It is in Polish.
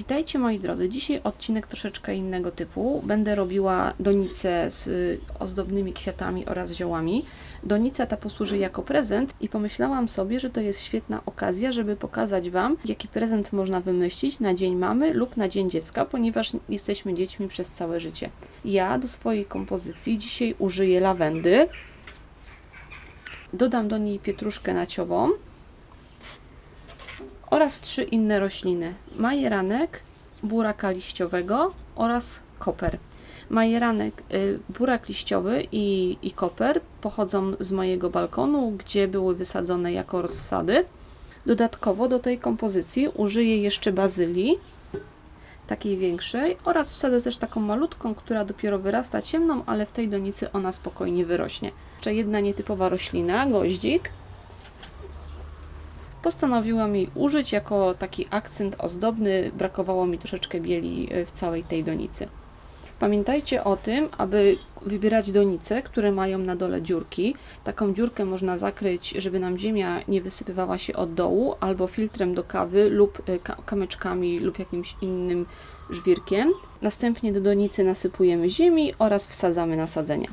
Witajcie moi drodzy. Dzisiaj odcinek troszeczkę innego typu. Będę robiła donicę z ozdobnymi kwiatami oraz ziołami. Donica ta posłuży jako prezent i pomyślałam sobie, że to jest świetna okazja, żeby pokazać Wam, jaki prezent można wymyślić na dzień mamy lub na dzień dziecka, ponieważ jesteśmy dziećmi przez całe życie. Ja do swojej kompozycji dzisiaj użyję lawendy. Dodam do niej pietruszkę naciową oraz trzy inne rośliny: majeranek, buraka liściowego oraz koper. Majeranek, y, burak liściowy i, i koper pochodzą z mojego balkonu, gdzie były wysadzone jako rozsady. Dodatkowo do tej kompozycji użyję jeszcze bazylii, takiej większej, oraz wsadzę też taką malutką, która dopiero wyrasta ciemną, ale w tej donicy ona spokojnie wyrośnie. Jeszcze jedna nietypowa roślina, goździk postanowiłam jej użyć jako taki akcent ozdobny. Brakowało mi troszeczkę bieli e, w całej tej donicy. Pamiętajcie o tym, aby wybierać donice, które mają na dole dziurki. Taką dziurkę można zakryć, żeby nam ziemia nie wysypywała się od dołu, albo filtrem do kawy lub e, ka- kamyczkami lub jakimś innym żwirkiem. Następnie do donicy nasypujemy ziemi oraz wsadzamy nasadzenia.